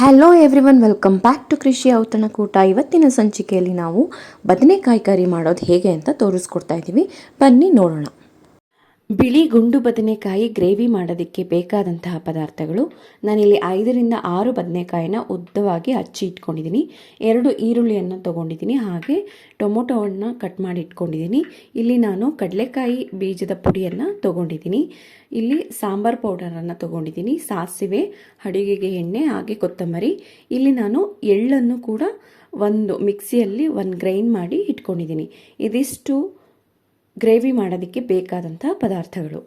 Hello everyone welcome back to ಕೃಷಿ ಔತಣಕೂಟ ಇವತ್ತಿನ ಸಂಚಿಕೆಯಲ್ಲಿ ನಾವು ಬದನೆಕಾಯಿ ಕರಿ ಮಾಡೋದು ಹೇಗೆ ಅಂತ ತೋರಿಸ್ಕೊಡ್ತಾ ಇದ್ದೀವಿ. ಬನ್ನಿ ನೋಡೋಣ. ಬಿಳಿ ಗುಂಡು ಬದನೆಕಾಯಿ ಗ್ರೇವಿ ಮಾಡೋದಕ್ಕೆ ಬೇಕಾದಂತಹ ಪದಾರ್ಥಗಳು. ನಾನಿಲ್ಲಿ ಐದರಿಂದ ಆರು ಬದನೆಕಾಯಿನ ಉದ್ದವಾಗಿ ಹಚ್ಚಿ ಇಟ್ಕೊಂಡಿದ್ದೀನಿ. ಎರಡು ಈರುಳ್ಳಿಯನ್ನು ತೊಗೊಂಡಿದ್ದೀನಿ. ಹಾಗೆ ಟೊಮೊಟೊವನ್ನು ಕಟ್ ಮಾಡಿ ಇಟ್ಕೊಂಡಿದ್ದೀನಿ. ಇಲ್ಲಿ ನಾನು ಕಡಲೆಕಾಯಿ ಬೀಜದ ಪುಡಿಯನ್ನು ತೊಗೊಂಡಿದ್ದೀನಿ. ಇಲ್ಲಿ ಸಾಂಬಾರ್ ಪೌಡರನ್ನು ತೊಗೊಂಡಿದ್ದೀನಿ. ಸಾಸಿವೆ, ಅಡುಗೆಗೆ ಎಣ್ಣೆ, ಹಾಗೆ ಕೊತ್ತಂಬರಿ. ಇಲ್ಲಿ ನಾನು ಎಳ್ಳನ್ನು ಕೂಡ ಒಂದು ಮಿಕ್ಸಿಯಲ್ಲಿ ಒಂದು ಗ್ರೈಂಡ್ ಮಾಡಿ ಇಟ್ಕೊಂಡಿದ್ದೀನಿ. ಇದಿಷ್ಟು ಗ್ರೇವಿ ಮಾಡೋದಕ್ಕೆ ಬೇಕಾದಂಥ ಪದಾರ್ಥಗಳು.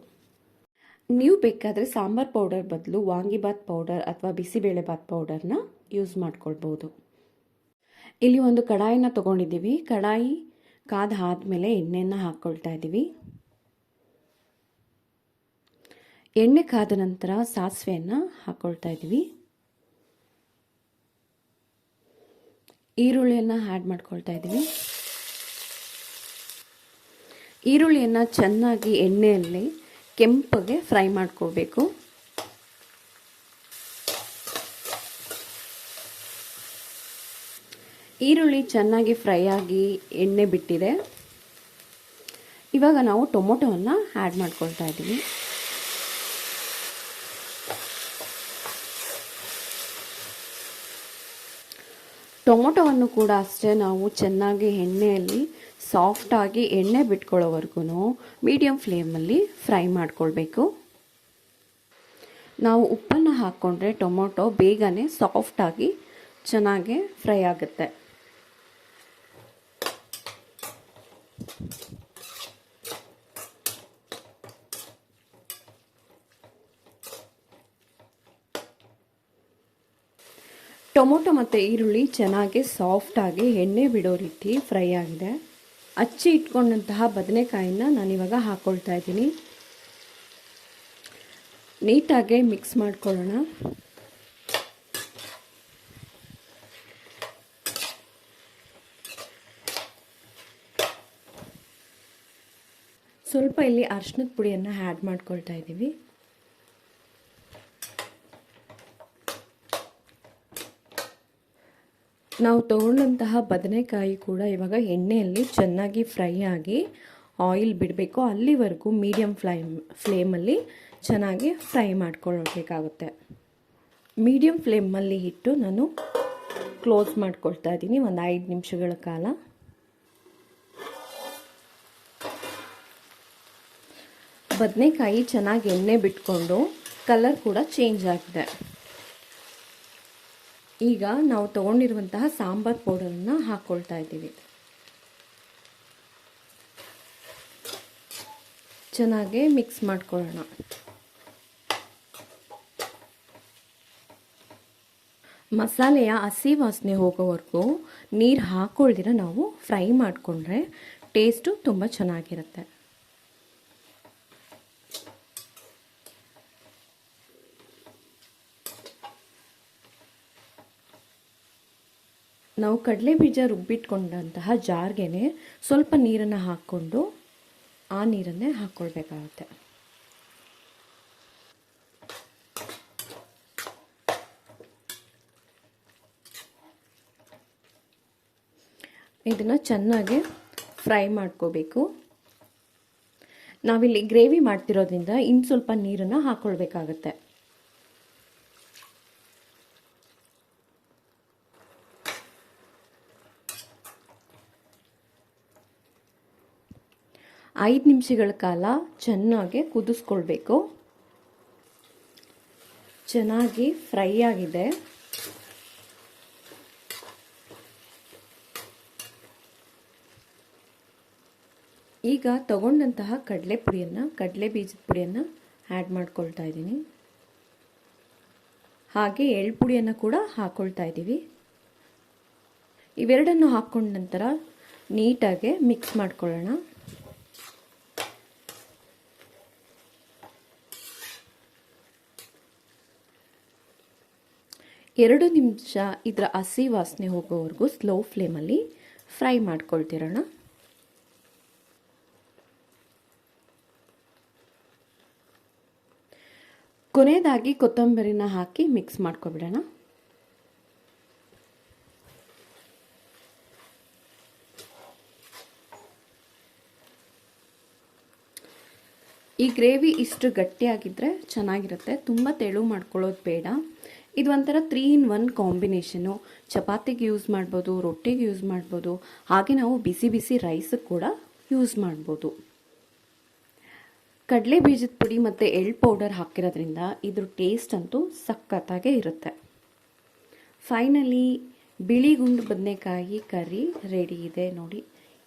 ನೀವು ಬೇಕಾದರೆ ಸಾಂಬಾರ್ ಪೌಡರ್ ಬದಲು ವಾಂಗಿಬಾತ್ ಪೌಡರ್ ಅಥವಾ ಬಿಸಿಬೇಳೆಬಾತ್ ಪೌಡರ್ನ ಯೂಸ್ ಮಾಡ್ಕೊಳ್ಬೋದು. ಇಲ್ಲಿ ಒಂದು ಕಡಾಯಿನ ತೊಗೊಂಡಿದ್ದೀವಿ. ಕಡಾಯಿ ಕಾದ ಆದಮೇಲೆ ಎಣ್ಣೆಯನ್ನು ಹಾಕ್ಕೊಳ್ತಾ ಇದ್ದೀವಿ. ಎಣ್ಣೆ ಕಾದ ನಂತರ ಸಾಸಿವೆಯನ್ನು ಹಾಕ್ಕೊಳ್ತಾ ಇದ್ದೀವಿ. ಈರುಳ್ಳಿಯನ್ನು ಆ್ಯಡ್ ಮಾಡ್ಕೊಳ್ತಾ ಇದ್ದೀವಿ. ಈರುಳ್ಳಿಯನ್ನು ಚೆನ್ನಾಗಿ ಎಣ್ಣೆಯಲ್ಲಿ ಕೆಂಪಗೆ ಫ್ರೈ ಮಾಡ್ಕೋಬೇಕು. ಈರುಳ್ಳಿ ಚೆನ್ನಾಗಿ ಫ್ರೈ ಆಗಿ ಎಣ್ಣೆ ಬಿಟ್ಟಿದೆ. ಇವಾಗ ನಾವು ಟೊಮೊಟೊವನ್ನು ಆ್ಯಡ್ ಮಾಡ್ಕೊಳ್ತಾ ಇದ್ದೀವಿ. ಟೊಮೊಟೊವನ್ನು ಕೂಡ ಅಷ್ಟೇ ನಾವು ಚೆನ್ನಾಗಿ ಎಣ್ಣೆಯಲ್ಲಿ ಸಾಫ್ಟಾಗಿ ಎಣ್ಣೆ ಬಿಟ್ಕೊಳ್ಳೋವರೆಗೂ ಮೀಡಿಯಮ್ ಫ್ಲೇಮಲ್ಲಿ ಫ್ರೈ ಮಾಡಿಕೊಳ್ಬೇಕು. ನಾವು ಉಪ್ಪನ್ನು ಹಾಕ್ಕೊಂಡ್ರೆ ಟೊಮೊಟೊ ಬೇಗನೆ ಸಾಫ್ಟಾಗಿ ಚೆನ್ನಾಗಿ ಫ್ರೈ ಆಗುತ್ತೆ. ಟೊಮೊಟೊ ಮತ್ತು ಈರುಳ್ಳಿ ಚೆನ್ನಾಗಿ ಸಾಫ್ಟಾಗಿ ಎಣ್ಣೆ ಬಿಡೋ ರೀತಿ ಫ್ರೈ ಆಗಿದೆ. ಹಚ್ಚಿ ಇಟ್ಕೊಂಡಂತಹ ಬದನೆಕಾಯಿನ ನಾನಿವಾಗ ಹಾಕ್ಕೊಳ್ತಾ ಇದ್ದೀನಿ. ನೀಟಾಗಿ ಮಿಕ್ಸ್ ಮಾಡ್ಕೊಳ್ಳೋಣ. ಸ್ವಲ್ಪ ಇಲ್ಲಿ ಅರ್ಶಿನದ ಪುಡಿಯನ್ನು ಆ್ಯಡ್ ಮಾಡ್ಕೊಳ್ತಾ ಇದ್ದೀವಿ. ನಾವು ತಗೊಂಡಂತಹ ಬದನೆಕಾಯಿ ಕೂಡ ಇವಾಗ ಎಣ್ಣೆಯಲ್ಲಿ ಚೆನ್ನಾಗಿ ಫ್ರೈ ಆಗಿ ಆಯಿಲ್ ಬಿಡಬೇಕು. ಅಲ್ಲಿವರೆಗೂ ಮೀಡಿಯಮ್ ಫ್ಲೈಮ್, ಫ್ಲೇಮಲ್ಲಿ ಚೆನ್ನಾಗಿ ಫ್ರೈ ಮಾಡ್ಕೊಳ್ಬೇಕಾಗುತ್ತೆ. ಮೀಡಿಯಮ್ ಫ್ಲೇಮಲ್ಲಿ ಇಟ್ಟು ನಾನು ಕ್ಲೋಸ್ ಮಾಡ್ಕೊಳ್ತಾ ಇದ್ದೀನಿ. ಒಂದು ಐದು ನಿಮಿಷಗಳ ಕಾಲ. ಬದನೆಕಾಯಿ ಚೆನ್ನಾಗಿ ಎಣ್ಣೆ ಬಿಟ್ಕೊಂಡು ಕಲರ್ ಕೂಡ ಚೇಂಜ್ ಆಗಿದೆ. ಈಗ ನಾವು ತಗೊಂಡಿರುವಂತಹ ಸಾಂಬಾರ್ ಪೌಡರನ್ನು ಹಾಕ್ಕೊಳ್ತಾ ಇದ್ದೀವಿ. ಚೆನ್ನಾಗಿ ಮಿಕ್ಸ್ ಮಾಡ್ಕೊಳ್ಳೋಣ. ಮಸಾಲೆಯ ಹಸಿ ವಾಸನೆ ಹೋಗೋವರೆಗೂ ನೀರು ಹಾಕ್ಕೊಳ್ದಿರ ನಾವು ಫ್ರೈ ಮಾಡಿಕೊಂಡ್ರೆ ಟೇಸ್ಟು ತುಂಬ ಚೆನ್ನಾಗಿರುತ್ತೆ. ನಾವು ಕಡಲೆ ಬೀಜ ರುಬ್ಬಿಟ್ಕೊಂಡಂತಹ ಜಾರ್ಗೆನೆ ಸ್ವಲ್ಪ ನೀರನ್ನು ಹಾಕ್ಕೊಂಡು ಆ ನೀರನ್ನೇ ಹಾಕ್ಕೊಳ್ಬೇಕಾಗುತ್ತೆ ಇದನ್ನು ಚೆನ್ನಾಗಿ ಫ್ರೈ ಮಾಡ್ಕೋಬೇಕು. ನಾವಿಲ್ಲಿ ಗ್ರೇವಿ ಮಾಡ್ತಿರೋದ್ರಿಂದ ಇನ್ನು ಸ್ವಲ್ಪ ನೀರನ್ನು ಹಾಕ್ಕೊಳ್ಬೇಕಾಗತ್ತೆ ಐದು ನಿಮಿಷಗಳ ಕಾಲ ಚೆನ್ನಾಗಿ ಕುದಿಸ್ಕೊಳ್ಬೇಕು. ಚೆನ್ನಾಗಿ ಫ್ರೈ ಆಗಿದೆ. ಈಗ ತಗೊಂಡಂತಹ ಕಡಲೆ ಪುಡಿಯನ್ನು ಕಡಲೆ ಬೀಜದ ಪುಡಿಯನ್ನು ಆ್ಯಡ್ ಮಾಡ್ಕೊಳ್ತಾ ಇದ್ದೀನಿ. ಹಾಗೆ ಎಳ್ಳು ಪುಡಿಯನ್ನು ಕೂಡ ಹಾಕ್ಕೊಳ್ತಾ ಇದ್ದೀವಿ. ಇವೆರಡನ್ನು ಹಾಕ್ಕೊಂಡ ನಂತರ ನೀಟಾಗಿ ಮಿಕ್ಸ್ ಮಾಡ್ಕೊಳ್ಳೋಣ. ಎರಡು ನಿಮಿಷ ಇದರ ಹಸಿ ವಾಸನೆ ಹೋಗೋವರೆಗೂ ಸ್ಲೋ ಫ್ಲೇಮಲ್ಲಿ ಫ್ರೈ ಮಾಡ್ಕೊಳ್ತಿರೋಣ. ಕೊನೆಯದಾಗಿ ಕೊತ್ತಂಬರಿನ ಹಾಕಿ ಮಿಕ್ಸ್ ಮಾಡ್ಕೊಬಿಡೋಣ. ಈ ಗ್ರೇವಿ ಇಷ್ಟು ಗಟ್ಟಿಯಾಗಿದ್ದರೆ ಚೆನ್ನಾಗಿರುತ್ತೆ. ತುಂಬ ತೆಳು ಮಾಡ್ಕೊಳ್ಳೋದು ಬೇಡ. ಇದು ಒಂಥರ ತ್ರೀ ಇನ್ ಒನ್ ಕಾಂಬಿನೇಷನು ಚಪಾತಿಗೆ ಯೂಸ್ ಮಾಡ್ಬೋದು, ರೊಟ್ಟಿಗೆ ಯೂಸ್ ಮಾಡ್ಬೋದು, ಹಾಗೆ ನಾವು ಬಿಸಿ ಬಿಸಿ ರೈಸಿಗೆ ಕೂಡ ಯೂಸ್ ಮಾಡ್ಬೋದು. ಕಡಲೆ ಬೀಜದ ಪುಡಿ ಮತ್ತು ಎಳ್ಳು ಪೌಡರ್ ಹಾಕಿರೋದ್ರಿಂದ ಇದ್ರ ಟೇಸ್ಟ್ ಅಂತೂ ಸಖತ್ತಾಗೇ ಇರುತ್ತೆ. ಫೈನಲಿ ಬಿಳಿ ಗುಂಡು ಬದನೆಕಾಯಿ ಕರಿ ರೆಡಿ ಇದೆ ನೋಡಿ.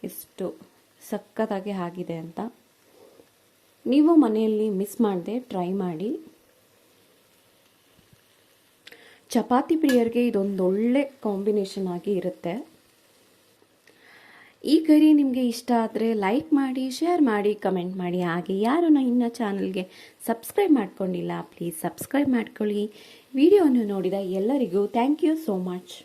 ಎಷ್ಟು ಸಖತ್ತಾಗಿ ಆಗಿದೆ ಅಂತ. ನೀವು ಮನೆಯಲ್ಲಿ ಮಿಸ್ ಮಾಡದೆ ಟ್ರೈ ಮಾಡಿ. ಚಪಾತಿ ಪ್ರಿಯರಿಗೆ ಇದೊಂದು ಒಳ್ಳೆ ಕಾಂಬಿನೇಷನ್ ಆಗಿ ಇರುತ್ತೆ. ಈ ಕರಿ ನಿಮಗೆ ಇಷ್ಟ ಆದರೆ ಲೈಕ್ ಮಾಡಿ ಶೇರ್ ಮಾಡಿ ಕಮೆಂಟ್ ಮಾಡಿ. ಹಾಗೆ ಯಾರು ನಾ ಇನ್ನ ಚಾನಲ್ಗೆ ಸಬ್ಸ್ಕ್ರೈಬ್ ಮಾಡ್ಕೊಂಡಿಲ್ಲ ಪ್ಲೀಸ್ ಸಬ್ಸ್ಕ್ರೈಬ್ ಮಾಡ್ಕೊಳ್ಳಿ. ವಿಡಿಯೋವನ್ನು ನೋಡಿದ ಎಲ್ಲರಿಗೂ ಥ್ಯಾಂಕ್ ಯು ಸೋ ಮಚ್